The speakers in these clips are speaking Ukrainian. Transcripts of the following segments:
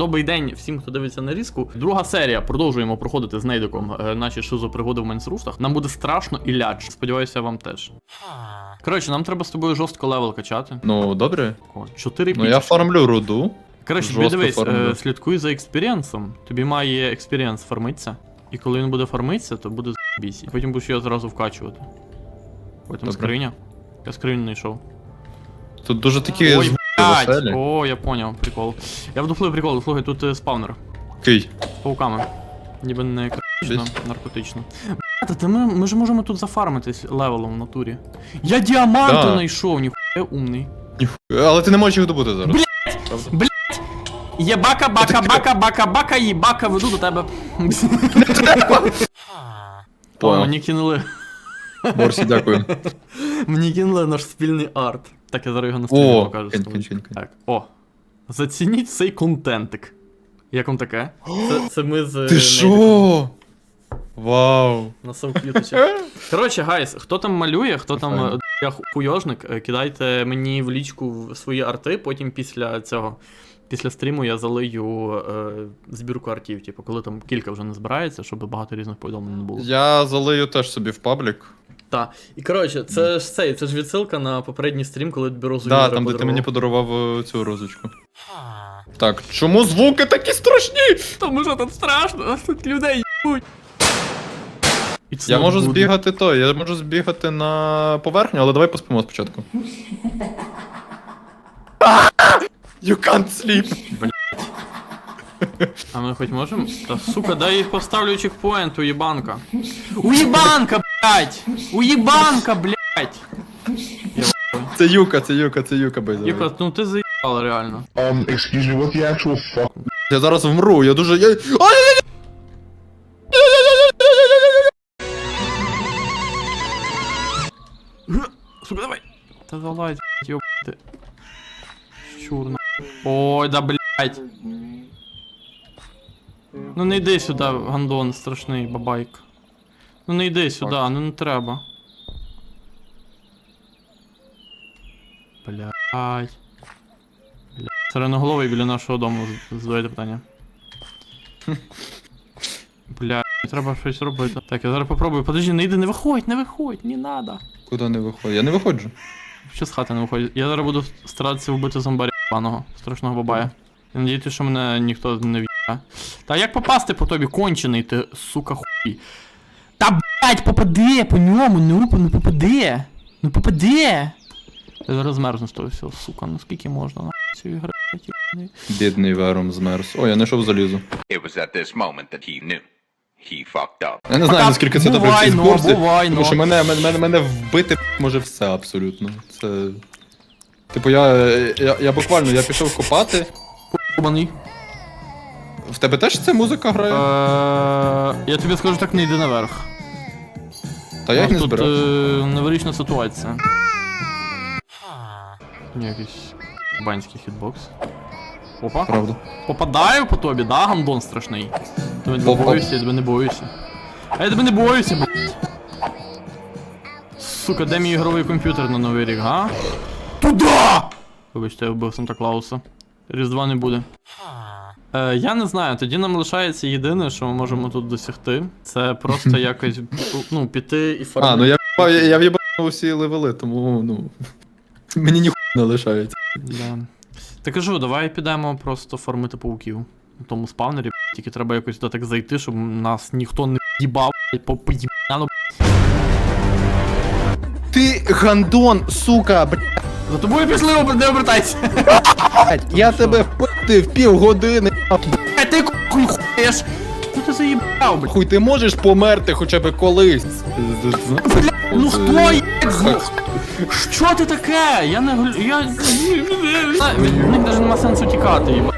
Добрий день всім, хто дивиться на різку. Друга серія. Продовжуємо проходити з Нейдиком е, наші шизопригоди в Майнсрустах. Нам буде страшно і ляч. Сподіваюся, вам теж. Коротше, нам треба з тобою жорстко левел качати. Ну, добре. О, Чотири Ну я фармлю руду. Коротше, дивись, е, слідкуй за експірієнсом. Тобі має експірієнс фармитися. І коли він буде фармитися, то буде з***бісь. І потім будеш його зразу вкачувати. Там Добре. скриня. Я скриню знайшов. Тут дуже такі Ой, блядь! О, я поняв, прикол. Я буду вдуплив прикол, слухай, тут е, спавнер. Кий. З пауками. Ніби не критично, наркотично. Бля, та ми, ми ж можемо тут зафармитись левелом в натурі. Я діаманти Да. знайшов, ніхуя умний. Ніхуя, Але ти не можеш їх добути зараз. Правда? Є бака, бака, бака, бака, бака, і бака, веду до тебе. О, Понял. мені кинули. Борсі, дякую. Мені кинули наш спільний арт. Так, я зараз його на стрімі О, покажу. тобою. кинь, кинь. Так, о. Зацініть цей контентик. Як вам таке? Це, це ми з. Ти Нейдиком. шо? Вау. На совквіточок. Коротше, гайс, хто там малює, хто там е, я ху- хуйожник, е, кидайте мені в лічку в свої арти, потім після цього. Після стріму я залию е, збірку артів, типу, коли там кілька вже не збирається, щоб багато різних повідомлень не було. Я залию теж собі в паблік. Так. І коротше, це ж цей, це ж відсилка на попередній стрім, коли тобі розу Да, там, де ти мені подарував. е, цю розочку. Так, чому звуки такі страшні? Тому що тут страшно, нас тут людей їбуть. Я можу good. збігати то, я можу збігати на поверхню, але давай поспимо спочатку. You can't sleep. А ми хоч можемо? Та сука, дай їх поставлю чекпоінт, уєбанка. Уєбанка, блядь! Уєбанка, блядь! Це юка, це юка, це юка, бейза. Юка, ну ти заїбала реально. Um, excuse me, what the actual fuck? Я зараз вмру, я дуже. Я... Ай! Сука, давай! Та залазь, блядь, ёбати. Чурно. Ой, да блядь. Ну не йди сюди, гандон страшний бабайк. Ну не йди сюди, ну не треба. Блядь. Блядь. Сиреноголовий біля нашого дому з- задавайте питання. Блядь, треба щось робити. Так, я зараз попробую. Подожди, не йди, не виходь, не виходь, не надо. Куди не виходить? Я не виходжу. Що з хати не виходить? Я зараз буду старатися вбити зомбаря паного, страшного бабая. Я надіюся, що мене ніхто не в'їбе. Та як попасти по тобі, кончений ти, сука, хуй. Та блять, попади по ньому, ну, ну попади. Ну попади. Я зараз змерзну з того всього, сука, ну скільки можна на цієї гри. Бідний Вером змерз. О, я знайшов залізу. It was at this moment that he knew. He fucked up. Я не знаю, Пока- наскільки це добре бувай, в цій но, зборці, бувай, тому що мене, мене, мене вбити може все абсолютно. Це. Типу, я, я, я буквально я пішов копати. Єбаний. В тебе теж ця музика грає? Е, Я тобі скажу так, не йди наверх. Та я їх не нас тут збирав. е, новорічна ситуація. Ні, якийсь банський хітбокс. Опа. Правда. Попадаю по тобі, да, гандон страшний. Тебе не Оп-оп. боюся, я тебе не боюся. А я тебе не боюся, блядь. Сука, де мій ігровий комп'ютер на новий рік, га? Туда! Вибачте, я вбив Санта Клауса. Різдва не буде. Е, я не знаю, тоді нам лишається єдине, що ми можемо тут досягти. Це просто якось ну, піти і фармити. А, ну я я, я в'їбав усі левели, тому ну. Мені ніхуя не лишається. Да. Та кажу, давай підемо просто фармити пауків. У тому спавнері, тільки треба якось туди так зайти, щоб нас ніхто не їбав, по поїбану. Ти гандон, сука, блядь, За тобою пішли, не обертайся. я тебе впити в півгодини. А ти хуй хуєш. Ну ти заїбав, блядь. Хуй, ти можеш померти хоча б колись. Ну хто є? Ну, Що ти таке? Я не глю- я. В них навіть нема сенсу тікати, їба.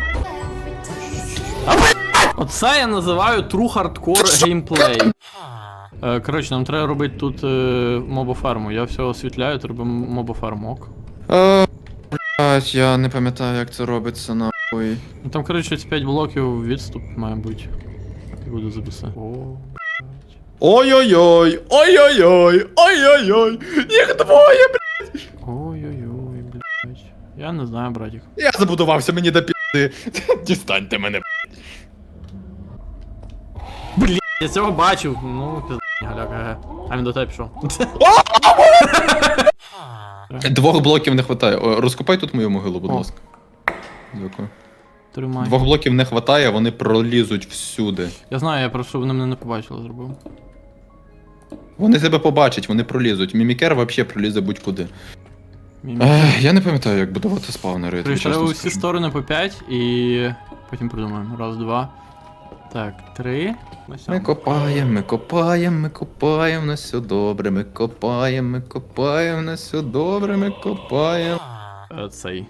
А, блядь! Оце я називаю true hardcore геймплей. Е, Коротше, нам треба робити тут е, мобоферму. Я все освітляю, треба мобоферму, ок. Е, Блять, я не пам'ятаю, як це робиться нахуй. Ну там, коротше, ці 5 блоків відступ, має бути. І буду записи. О. Ой-ой-ой, ой-ой-ой, ой-ой-ой, їх двоє, блядь. Ой-ой-ой, блядь. Я не знаю, братик. Я забудувався, мені до пі... Дістаньте мене. Блін, я цього бачив. Ну, пізд... галяка. А він до тебе пішов. Двох блоків не вистачає. Розкопай тут мою могилу, будь ласка. Дякую. Тримай. Двох блоків не вистачає, вони пролізуть всюди. Я знаю, я просто вони мене не побачили, зробив. Вони тебе побачать, вони пролізуть. Мімікер взагалі пролізе будь-куди. Ех, я не пам'ятаю, як будувати спавнери. чесно усі скажу. сторони по 5 і потім придумаємо. Раз, два. Так, три. Ми копаємо, ми копаємо, ми копаємо, на все добре, ми копаємо, ми копаємо, на все добре, ми копаємо. Е, Цей.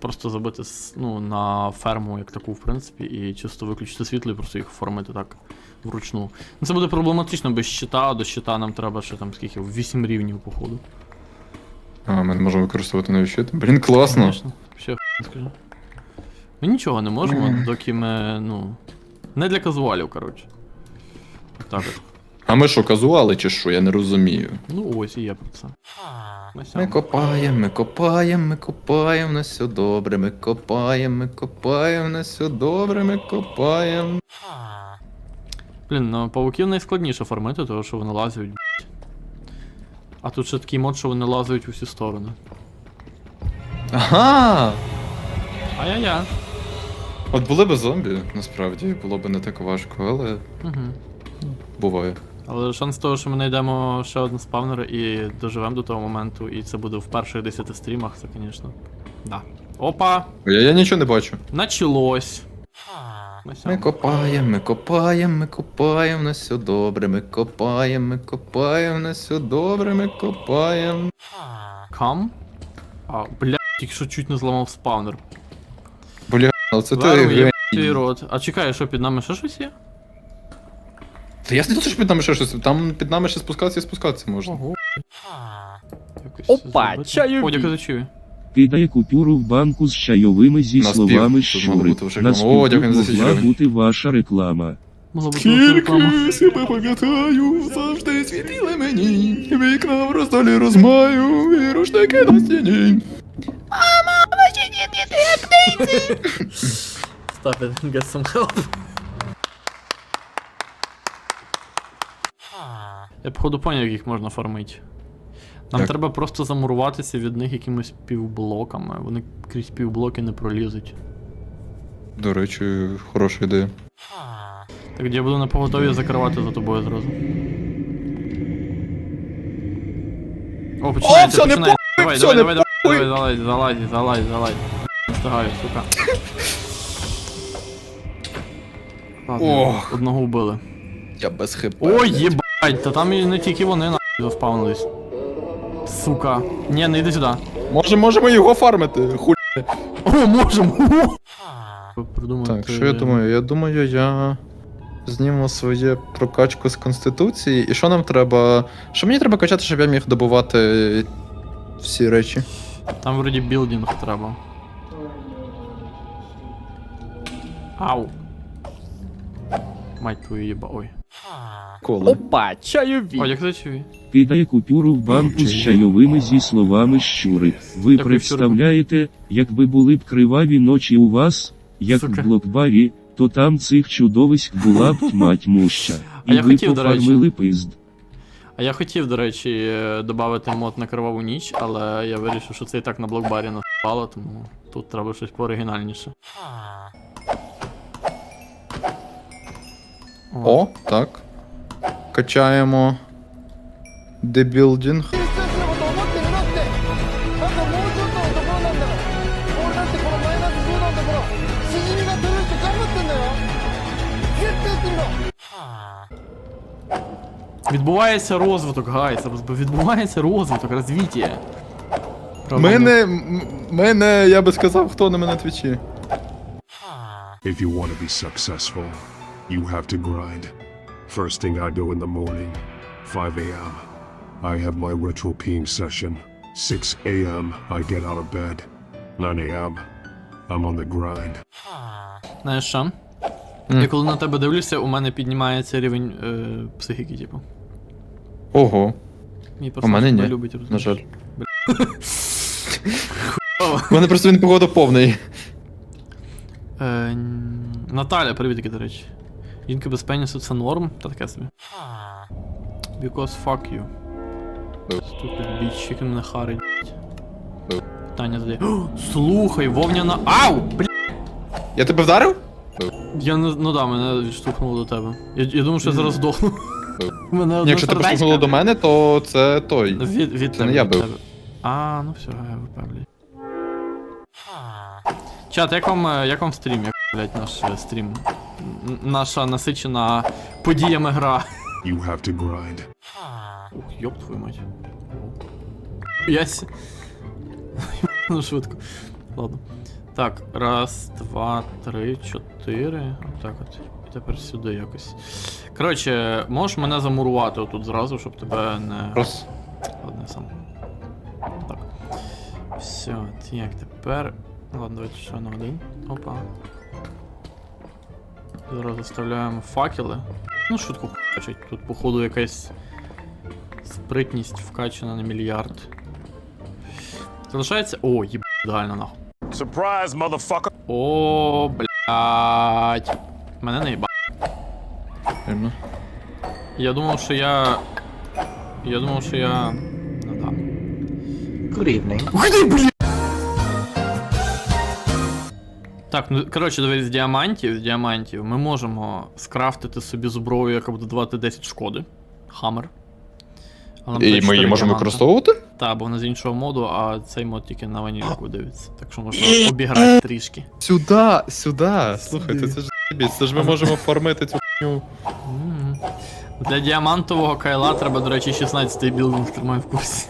Просто забити ну, на ферму як таку, в принципі, і чисто виключити світло і просто їх оформити так вручну. Ну це буде проблематично без щита, а до щита нам треба ще там скільки? 8 рівнів, походу. А, ми не можемо використовувати нові щити. Блін, класно. Конечно. Ще хуй скажи. Ми нічого не можемо, доки ми, ну. Не для казуалів, коротше. Так от. А ми що, казуали чи що? Я не розумію. Ну ось і є про це. Ми копаємо, ми копаємо, ми копаємо, на все добре, ми копаємо, ми копаємо, на все добре, ми копаємо. Блін, ну пауків найскладніше фармити, тому що вони лазять. А тут ще такий мод, що вони лазають у всі сторони. Ага! Ай-яй-яй. От були б зомбі, насправді, було б не так важко, але Угу. буває. Але шанс того, що ми знайдемо ще один спавнер і доживемо до того моменту, і це буде в перших 10 стрімах, це, звісно. Да. Опа! Я, я нічого не бачу. Началось. Ми копаємо, ми копаємо, ми копаємо, на все добре, ми копаємо, ми копаємо, на все добре, ми копаємо. Кам? А, бля, тільки що чуть не зламав спавнер. Бля, але це ти Веру, є твій рот. А чекай, що під нами ще щось є? Та я знаю, що під нами ще щось. Там під нами ще спускатися і спускатися можна. Ого. Якось Опа, зробити. чайові. О, дякую за чайові. Кидає купюру в банку з чайовими зі На словами спів. Тут мало щури. бути вже На реклама. О, спів дякуємо за могла січові. бути ваша реклама. Могла бути реклама. себе пам'ятаю, завжди світили мені. Вікна в роздолі розмаю, і рушники на стіні. Stop it, get some help. Я походу поняв, як їх можна фармити. Нам Як? треба просто замуруватися від них якимось півблоками. Вони крізь півблоки не пролізуть. До речі, хороша ідея. Так я буду на поготові закривати за тобою зразу. О, починається, все, не починається. похуй, Давай, все, давай, не давай, давай, давай, залазь, залазь, залазь, залазь. Не встигаю, сука. Ладно, Ох. Одного вбили. Я без хп. Ой, єбать, та там і не тільки вони нахуй заспавнились. Сука. Ні, не йди сюди. Може, можемо його фармити. Хуль. О, можемо! Придумати. Так, що я думаю? Я думаю, я зніму своє прокачку з конституції. І що нам треба. Що мені треба качати, щоб я міг добувати всі речі? Там вроді білдинг треба. Ау. Мать твою єба. Ой. Коли. Опа, чайові. О, як зачує. Кидає купюру в банку з чайовими зі словами щури. Ви Дякую, представляєте, якби були б криваві ночі у вас, як Сука. в блокбарі, то там цих чудовиськ була б тьма тьмуща. А І я ви хотів, до речі. пофармили пизд. А я хотів, до речі, додати мод на криваву ніч, але я вирішив, що це і так на блокбарі наспало, тому тут треба щось пооригінальніше. О, так. Качаємо дебілдінг. Відбувається розвиток, гайс, відбувається розвиток, розвіття. Мене. Ну. Мене, я би сказав, хто на мене твічі. If you want to be successful, you have to grind. First thing I do in the morning, 5 a.m. I have my ritual peeing session. 6 a.m. I get out of bed. 9 a.m. I'm on the grind. Знаєш що? Я коли на тебе дивлюся, у мене піднімається рівень е, психіки, типу. Ого, Мій у мене персонаж ні. тебе любить, На жаль. У мене просто він погода повний. Е, н- Наталя, привітки, до речі. Жінки без пенісу це норм? Та таке собі. Because fuck you. Stupid bitch, як мене харить. Питання задає. Слухай, вовняна. Ау! Бля. Я тебе вдарив? Я не. Ну да, мене відштовхнуло до тебе. Я, я думав, що я зараз здохну. Мене Ні, якщо ти сердечко. до мене, то це той. Від, від Це тебе, не я від бив. тебе. А, ну все, я випевлюю. Чат, як вам, е, як вам стрім, як, блядь, наш е, стрім? Наша насичена подіями гра. You have to grind. Ух, ёб твою мать. Ясь. ну швидко. Ладно. Так, раз, два, три, чотири. Отак от. І тепер сюди якось. Коротше, можеш мене замурувати отут зразу, щоб тебе не. Раз. Ладно, я сам. Так. Все, як тепер. Ладно, давайте ще на один. Опа. Зараз заставляємо факели. Ну, шутку хочуть. Тут, походу, якась спритність вкачана на мільярд. Залишається. О, їб, ідеально нахуй. Surprise, motherfucker. О, блядь. Мене не їба. Я думав, що я. Я думав, що я. Ну да. Good evening. Ух ти, блін! Так, ну коротше, дивись, з діамантів, з діамантів ми можемо скрафтити собі зброю, яка буде давати 10 шкоди. Хаммер. Але І ми її можемо використовувати? Так, бо вона з іншого моду, а цей мод тільки на ванільку дивиться. Так що можна обіграти трішки. Сюда, сюди. Слухайте, це ж це ж ми можемо фармити цю хуйню. Для діамантового кайла треба, до речі, 16-й білдинг тримаю в курсі.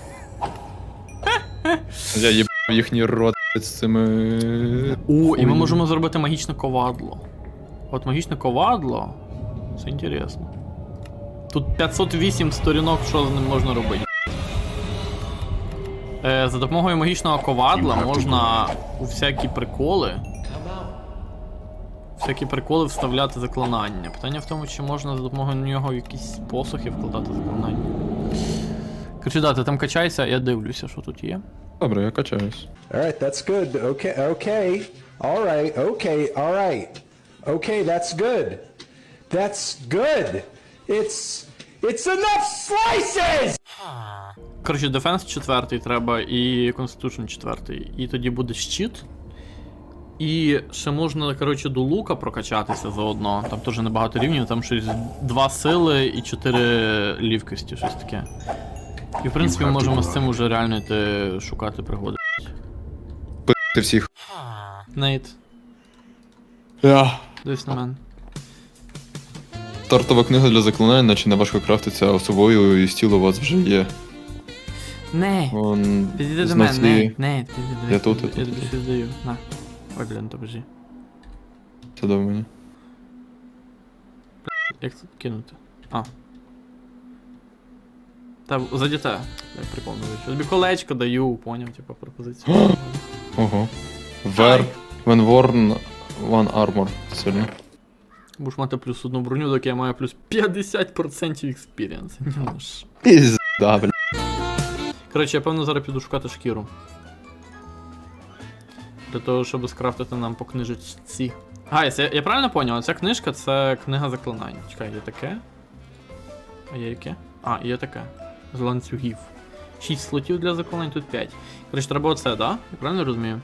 Я їб їхній рот з цими. О, і ми можемо зробити магічне ковадло. От магічне ковадло. Це інтересно. Тут 508 сторінок, що з ним можна робити. Е, за допомогою магічного ковадла можна у всякі приколи. Всякі приколи вставляти заклинання. Питання в тому, чи можна за допомогою нього якісь посохи вкладати заклинання. Короче, да, ти там качайся, я дивлюся, що тут є. Добре, я качаюсь. All right, that's good. Okay, okay. All right, okay, all right. Okay, that's good. That's good. It's it's enough slices. Коротше, Defense 4 треба і Constitution 4. І тоді буде щит. І ще можна, коротше, до лука прокачатися заодно. Там теж небагато рівнів, там щось 2 сили і 4 лівкості, щось таке. І в принципі ми можемо з цим уже реально йти шукати пригоди. Пити всіх. Нейт, Я. дивись на мене. Стартова книга для заклинань, наче не важко крафтиться, а собою і стіл у вас вже є. Не! Вон, Підійди до мене, не, не, підійди до Я тут, я Я тобі щось даю. На. Ой, блін, то бежи. Це до мене. Як це кинути? А. Та заді те. Як прикол не. Тобі колечко даю, поняв, типу, пропозицію. Ого. Вер. When worn one armor. Сильно. Будеш мати плюс одну броню, доки я маю плюс 50% експіріенс. Ну. Пізда, бля. Коротше, я певно зараз піду шукати шкіру. Для того, щоб скрафтити нам по книжечці. Гайс, я, я правильно поняв? Ця книжка це книга заклинань. Чекай, є таке. А є яке? А, є таке. З ланцюгів. 6 слотів для заклинань, тут 5. Коротше, треба оце, да? Я правильно розумію?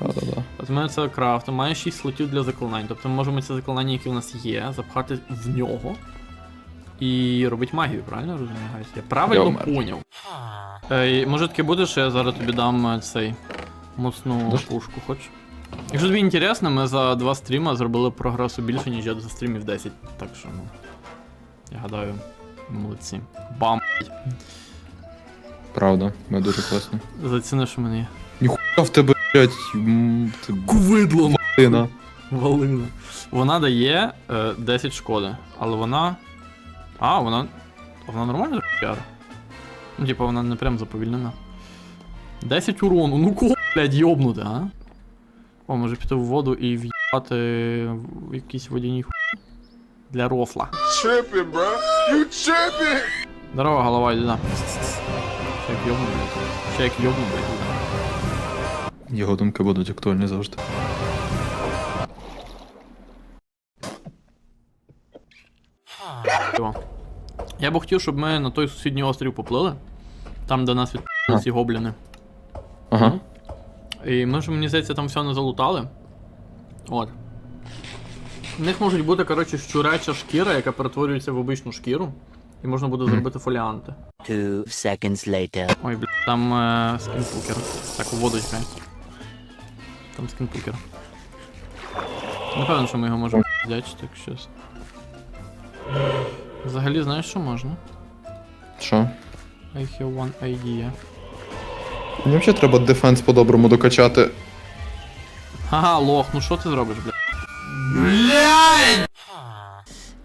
Да-да-да. От мене це крафт, має 6 слотів для заклинань. Тобто ми можемо ці заклинання, які у нас є, запхати в нього. І робити магію, правильно розумію, Гайс? Я правильно Я поняв. Е, може таке буде, що я зараз тобі дам е, цей моцну Даш? пушку, хочеш? Якщо тобі інтересно, ми за два стріма зробили прогресу більше, ніж я за стрімів 10. Так що, ну. Я гадаю, молодці. Бам! Правда, ми дуже класно. Заціни, що мене є. Ніхуя в тебе, блядь, м, ти Кувидло! блина. Валина. Вона дає е, 10 шкоди, але вона. А, вона. Вона нормально піар. Ну, типа, вона не прям заповільнена. 10 урону, ну кого, блядь, йобнути, а? О, може піти в воду і в'їбати в якісь водяні хуй. Для рофла. Tripping, bro. You tripping. Здорово, голова льда. Чек йобну, блядь. Чек йобну, блядь. Його думки будуть актуальні завжди. Я б хотів, щоб ми на той сусідній острів поплили. Там, де нас відпили ці гобліни. Ага. І ми ж мені здається, там все не залутали. От. У них можуть бути, коротше, щуряча шкіра, яка перетворюється в обичну шкіру. І можна буде зробити фоліанти. Two seconds later. Ой, бля, там е, скінпукер. Так, у воду. Там скінпукер. Напевно, що ми його можемо взяти, так щось. Взагалі, знаєш, що можна? Що? I have one idea. Мені взагалі треба дефенс по-доброму докачати. Ага, лох, ну що ти зробиш, бля? Блядь!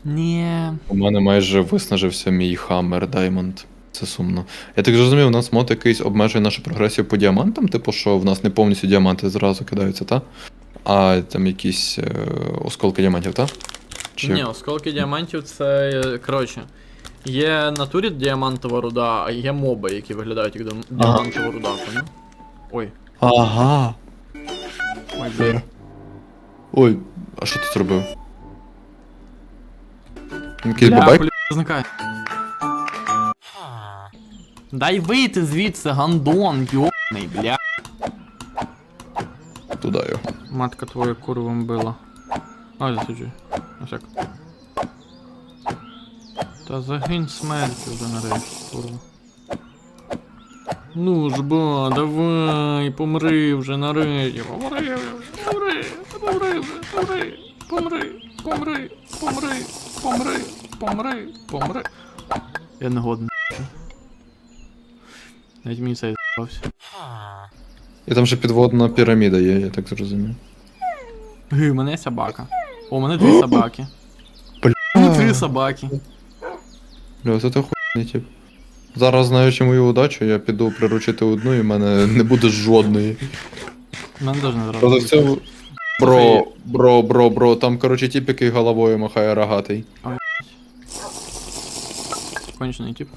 Ні. У мене майже виснажився мій Хаммер Даймонд. Це сумно. Я так зрозумів, у нас мод якийсь обмежує нашу прогресію по діамантам, типу, що в нас не повністю діаманти зразу кидаються, та? А там якісь е, осколки діамантів, та? Чи... Ні, осколки діамантів це. е, Коротше. Є натурі діамантова руда, а є моби, які виглядають як діам- діамантова руда, поняв? Ой, Ага. ой. Ой, а що ти зробив? Якийсь Бля, бабайк? зникає. Дай вийти звідси, гандон, йобаний, бля. Туди його. Матка твоя курвом била. Ой, засуджуй. На всяк. Та загинь смертю вже нарешті, курва. Ну ж ба, давай, помри вже нарешті. Помри вже, помри, помри вже, помри, помри, помри, помри, помри, помри, помри. Я не годен. Навіть мені це збався. І там ще підводна піраміда є, я так зрозумів. Гы, у мене є собака. О, у мене дві собаки. Бля. У мене три собаки. Бля, це ти хуйний тип. Зараз, знаючи мою удачу, я піду приручити одну і в мене не буде жодної. У мене теж не Правда, в зразу. цьому... Бро, бро, бро, бро, там, коротше, тип, який головою махає рогатий. Кончений тип.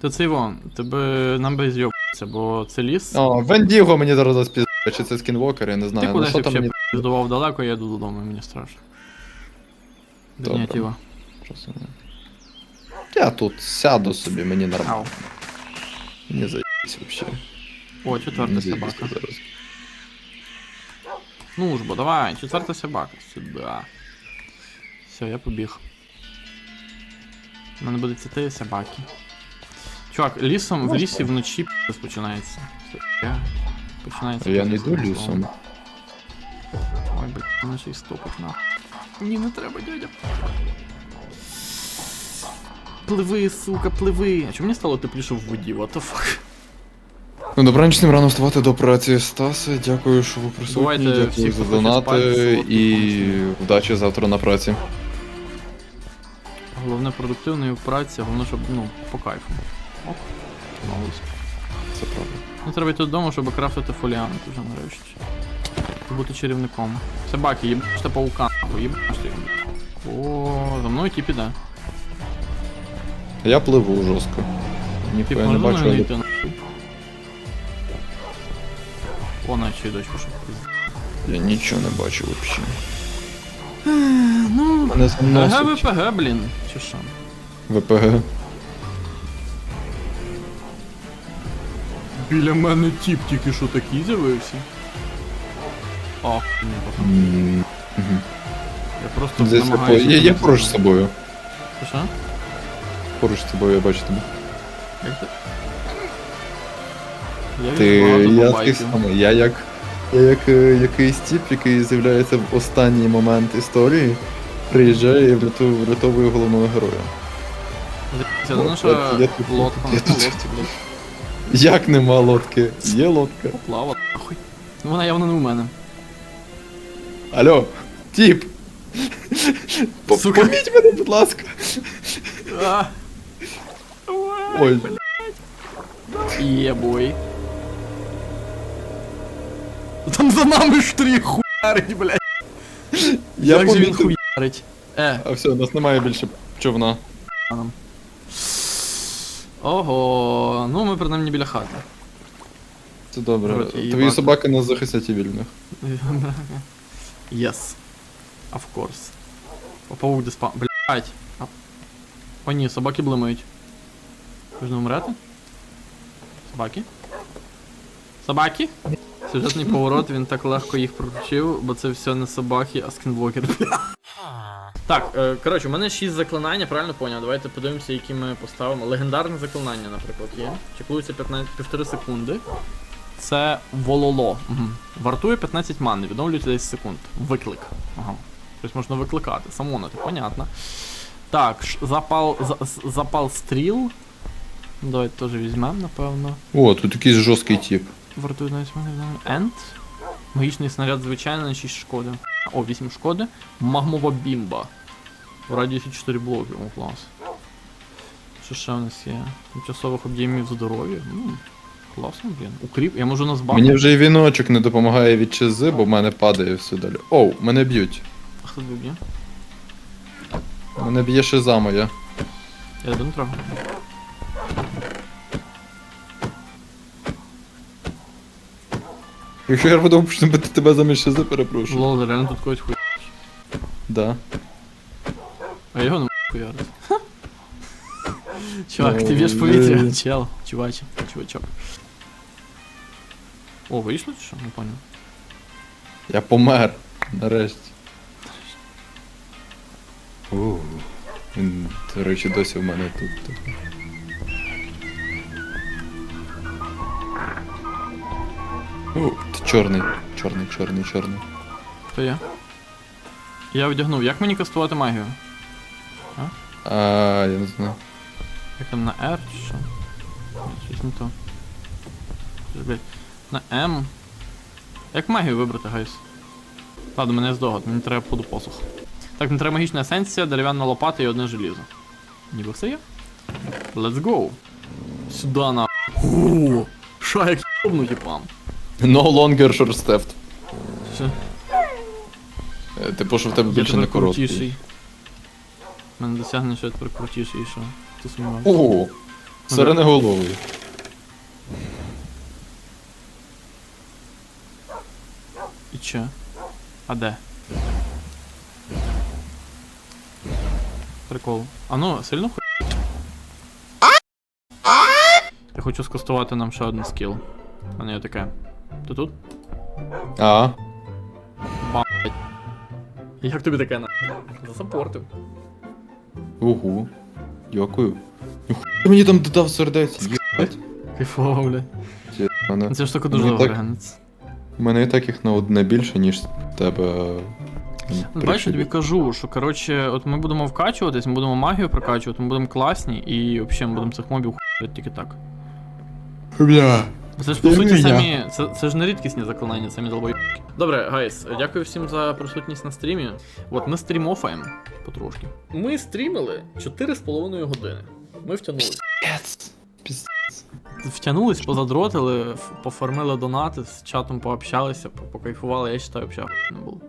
Та це вон, тебе нам би зйобатися, бо це ліс. О, Вендіго мені зараз заспіздає, чи це скінвокер, я не Ти знаю. Ну кудись що там мені здував далеко, я йду додому, мені страшно. Добре. Дня. Я тут сяду собі, мені нормально. Ау. Мені заїбсь вообще. О, четверта собака. зараз. Ну ж бо, давай, четверта собака. Сюда. Все, я побіг. У мене буде чотири собаки. Чувак, лісом, в лісі вночі починається. Починається. Я не йду лісом. Ой, блядь, мене ще й стопить нахуй. Ні, не треба, дядя. Пливи, сука, пливи. А чому мені стало тепліше в воді? What the fuck? Ну, добранічним рано вставати до операції Стаса. Дякую, що ви присутні. Бувайте Дякую всіх, за донати і удачі завтра на праці. Головне продуктивної праці, головне, щоб, ну, по кайфу. Оп. Молодець. Це правда. Ну треба йти додому, щоб крафтити фоліант вже нарешті. І бути чарівником. Собаки, їбаште паука, їбаште його. О, за мною тіп іде. Я пливу жорстко. Тіп Ніхуя не бачу, не йти. О, наче й дощ пішов. Я нічого не бачу взагалі. Мене заносить. ГГ-ВПГ, блін, чи що? ВПГ. Біля мене тіп тільки що такий з'явився. О, ні, пацан. М, мгм. Я просто Десь я, по- намагаюся... я, я поруч з собою. Ти Що? Поруч з собою я бачу тебе. Як ти? Я Ти відчував я такий бабайків. самий. Я як. Я як е, якийсь тип, який з'являється в останній момент історії, приїжджає і врятовує головного героя. Це От, наша я- я лодка я тут. лодці, блядь. Як нема лодки? Є лодка. Плава, нахуй. Ну вона явно не у мене. Алло, тип! По- Сука. Поміть мене, будь ласка. А, Ой, Є бой. Там за нами штрих хуярить, блядь. я Як же він помітив. Хуярить? Е, А все, у нас немає більше човна. Ого, ну ми принаймні біля хати. Це добре. Короче, Твої їбати. собаки нас захистять і вільних. Yes. Of course. О, Паук диспа... Блять. О ні, собаки блимають. Ви ж не? Собаки? Собаки? Сюжетний поворот, він так легко їх прокручив, бо це все не собаки, а скінблокер. Так, е, коротше, у мене 6 заклинань, я правильно поняв. Давайте подивимося, які ми поставимо. Легендарне заклинання, наприклад, є. Чеклується 15, 1,5 секунди. Це вололо. Угу. Вартує 15 мани, відновлюється 10 секунд. Виклик. Ага. Тобто можна викликати, самонити, понятно. Так, запал, за, запал стріл. Давайте теж візьмемо, напевно. О, тут якийсь жорсткий тип. Вартує навіть мене Енд. Магічний снаряд звичайний на 6 шкоди. О, 8 шкоди. Магмова бімба. В радіусі 4 блоки. О, клас. Що ще в нас є? Тимчасових об'ємів здоров'я. М, Класно, блін. Укріп. Я можу назбавити. Мені вже і віночок не допомагає від чизи, бо в мене падає все далі. Оу, мене б'ють. Хто тебе б'є? Мене б'є шиза моя. Я тебе не трогаю. Якщо я буду почну бити тебе замість шизи, перепрошую. Лол, реально тут когось хуй. Да. А його можу хуярити. Чувак, ти б'єш повітря, чел, чуваче, чувачок. О, вийшло чи що? Не понял. Я помер. Нарешті. Він, до речі, досі в мене тут. О, ти чорний. Чорний, чорний, чорний. Хто я? Я одягнув. Як мені кастувати магію? А, я не знаю. Як там на R чи що? Щось не то. Блядь. На M. Як магію вибрати, гайс? Ладно, мене здогад, мені треба поду посух. Так, мені треба магічна есенція, дерев'яна лопата і одне желізо. Ніби все є? Let's go. Сюда на. О, Ша як йобну типам. No longer short stepped. Що? Е, Типу, що в тебе більше не короткий. крутіший. У мене досягнення, що я тепер крутіший, і що? Ти сумніваєшся? Ого! Сиреноголовий. І че? А де? Прикол. А ну, сильно хуй. Я хочу скастувати нам ще один скіл. А не таке. Ти тут? А. Як тобі таке на? Засапортив. Угу. Дякую. Ніхуя ти мені там додав сердець, їбать. Кайфово, бля. Ті- Мене, Ця штука дуже Мені так- гранець. в мене і так їх на одне більше, ніж в тебе. Ну, Бачиш, тобі кажу, що коротше, от ми будемо вкачуватись, ми будемо магію прокачувати, ми будемо класні і взагалі ми будемо цих мобів хуяти тільки так. Бля. Це ж по суті самі. Це, це ж не рідкісні заклинання, самі долбойки. Добре, гайс, дякую всім за присутність на стрімі. От ми стрімофаємо потрошки. Ми стрімили 4,5 години. Ми втягнулись. Піс- Втягнулись, позадротили, ф- пофармили донати, з чатом пообщалися, по- покайфували, я вважаю, взагалі не було.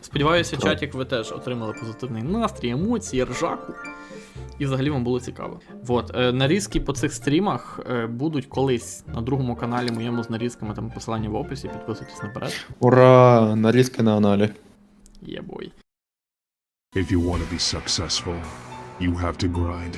Сподіваюся, чатик ви теж отримали позитивний настрій, емоції, ржаку. І взагалі вам було цікаво. От, е, нарізки по цих стрімах е, будуть колись на другому каналі моєму з нарізками, там посилання в описі, підписуйтесь наперед. Ура! Нарізки на аналі. Є бой. If you want to be successful, you have to grind.